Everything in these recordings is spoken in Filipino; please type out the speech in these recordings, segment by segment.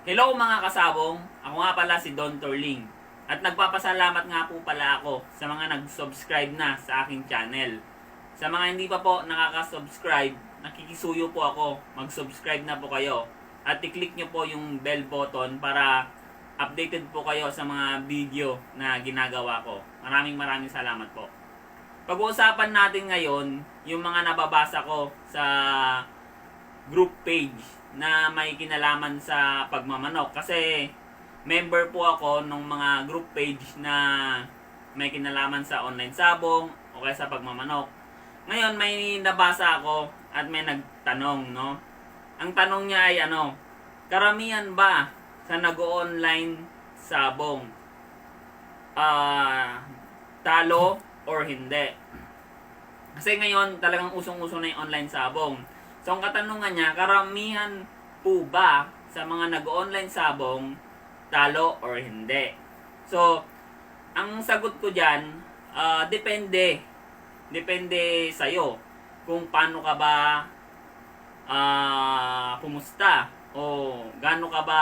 Hello mga kasabong, ako nga pala si Don Torling. At nagpapasalamat nga po pala ako sa mga nag-subscribe na sa aking channel. Sa mga hindi pa po nakaka-subscribe, nakikisuyo po ako, mag-subscribe na po kayo. At i-click nyo po yung bell button para updated po kayo sa mga video na ginagawa ko. Maraming maraming salamat po. Pag-uusapan natin ngayon yung mga nababasa ko sa group page na may kinalaman sa pagmamanok kasi member po ako ng mga group page na may kinalaman sa online sabong o kaya sa pagmamanok. Ngayon may nabasa ako at may nagtanong, no? Ang tanong niya ay ano, karamihan ba sa nag-online sabong ah talo or hindi? Kasi ngayon talagang usong-uso na yung online sabong. So ang katanungan niya, karamihan po ba sa mga nag-online sabong talo or hindi? So, ang sagot ko dyan, ah, depende. Depende sa'yo kung paano ka ba ah pumusta o gaano ka ba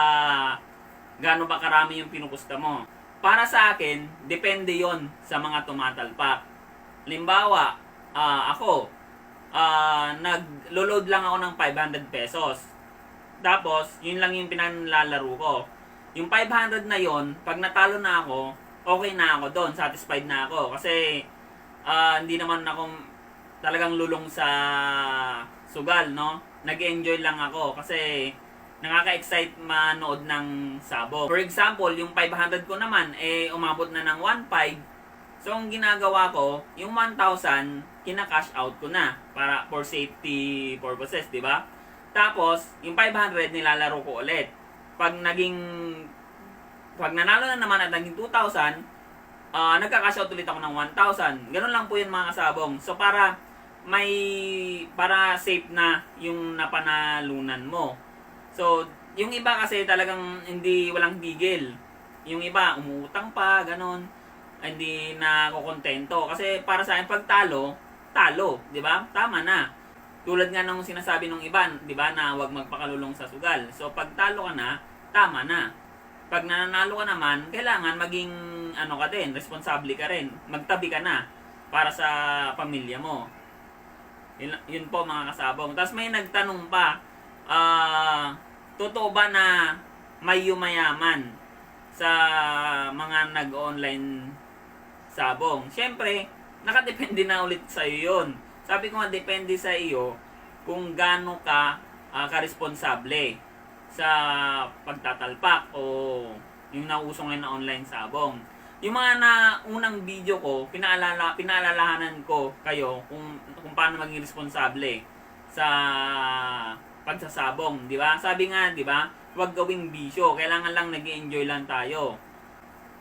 gaano ba karami yung pinupusta mo. Para sa akin, depende yon sa mga tumatalpak. Limbawa, ah, ako, ah nag-load lang ako ng 500 pesos. Tapos, yun lang yung pinanlalaro ko. Yung 500 na yon pag natalo na ako, okay na ako doon, satisfied na ako. Kasi, ah, hindi naman ako talagang lulong sa sugal, no? Nag-enjoy lang ako kasi nakaka-excite manood ng sabong. For example, yung 500 ko naman, eh, umabot na ng 1.5. So, ang ginagawa ko, yung 1,000, kina-cash out ko na para for safety purposes, di ba? Tapos, yung 500, nilalaro ko ulit. Pag naging, pag nanalo na naman at naging 2,000, ah nagka-cash out ulit ako ng 1,000. Ganun lang po yun mga kasabong. So, para may, para safe na yung napanalunan mo. So, yung iba kasi talagang hindi walang gigil. Yung iba, umuutang pa, ganun. Hindi na kukontento. Kasi para sa akin, pag talo, talo. di ba? Tama na. Tulad nga nung sinasabi ng iba, di ba, na huwag magpakalulong sa sugal. So, pag talo ka na, tama na. Pag nananalo ka naman, kailangan maging, ano ka din, responsable ka rin. Magtabi ka na para sa pamilya mo. Yun, yun po mga kasabong. Tapos may nagtanong pa, ah, totoo ba na may yumayaman sa mga nag-online sabong? Siyempre, nakadepende na ulit sa iyo yun. Sabi ko nga, depende sa iyo kung gaano ka ah, karesponsable sa pagtatalpak o yung nauso ngayon na online sabong. Yung mga na unang video ko, pinaalala, pinaalalahanan ko kayo kung, kung paano maging responsable sa pagsasabong, di ba? Sabi nga, di ba? Huwag gawing bisyo, kailangan lang nag enjoy lang tayo.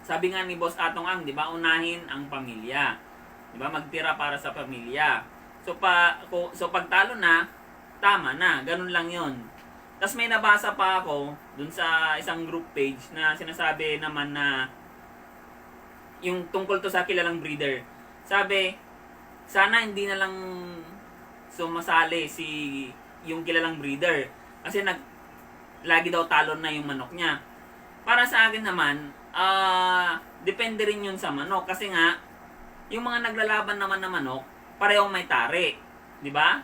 Sabi nga ni Boss Atong Ang, di ba? Unahin ang pamilya. Di ba? Magtira para sa pamilya. So, pa, so pagtalo na, tama na. Ganun lang yon. Tapos may nabasa pa ako dun sa isang group page na sinasabi naman na yung tungkol to sa kilalang breeder. Sabi, sana hindi na lang sumasali si yung kilalang breeder. Kasi nag lagi daw talon na yung manok niya. Para sa akin naman, ah depende rin yun sa manok. Kasi nga, yung mga naglalaban naman na manok, parehong may tari. Di ba?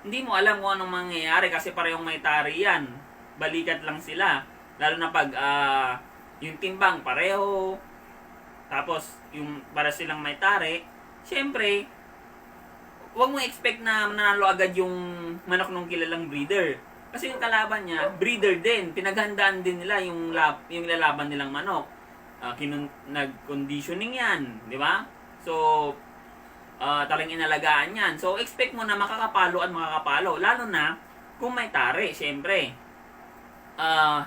Hindi mo alam kung anong mangyayari kasi parehong may tari yan. Balikat lang sila. Lalo na pag ah, yung timbang pareho, tapos yung para silang may tari, syempre, huwag mo expect na mananalo agad yung manok ng kilalang breeder. Kasi yung kalaban niya, breeder din. Pinaghandaan din nila yung lab, yung lalaban nilang manok. Ah, kinun- nag-conditioning yan, di ba? So, ah talagang inalagaan yan. So, expect mo na makakapalo at makakapalo. Lalo na kung may tari, syempre. Ah,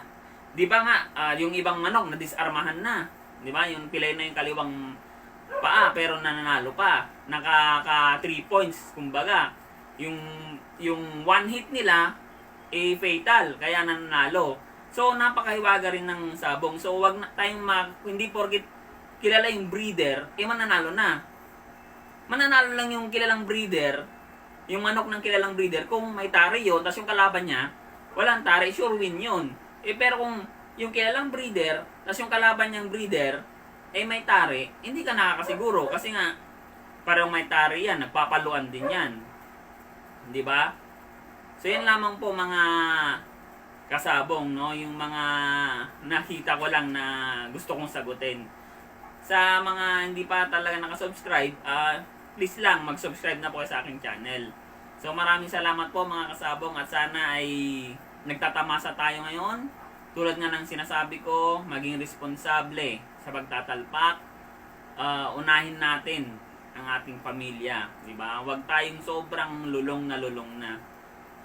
di ba nga, ah, yung ibang manok na disarmahan na. Di ba? Yung pilay na yung kaliwang paa pero nananalo pa. Nakaka 3 points kumbaga. Yung yung one hit nila eh fatal kaya nananalo. So napakahiwaga rin ng sabong. So wag na tayong mag hindi porket kilala yung breeder, eh mananalo na. Mananalo lang yung kilalang breeder, yung manok ng kilalang breeder kung may tari yun, tapos yung kalaban niya, walang tari, sure win yun. Eh pero kung yung kilalang breeder, tapos yung kalaban niyang breeder, eh may tari, hindi ka nakakasiguro. Kasi nga, parang may tari yan, nagpapaluan din yan. Di ba? So yun lamang po mga kasabong, no? Yung mga nakita ko lang na gusto kong sagutin. Sa mga hindi pa talaga nakasubscribe, ah please lang mag-subscribe na po sa aking channel. So maraming salamat po mga kasabong at sana ay nagtatamasa tayo ngayon. Tulad nga ng sinasabi ko, maging responsable sa pagtatalpak. Ah, unahin natin ang ating pamilya, di ba? Huwag tayong sobrang lulong na lulong na.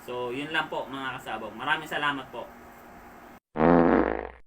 So, yun lang po mga kasabong. Maraming salamat po.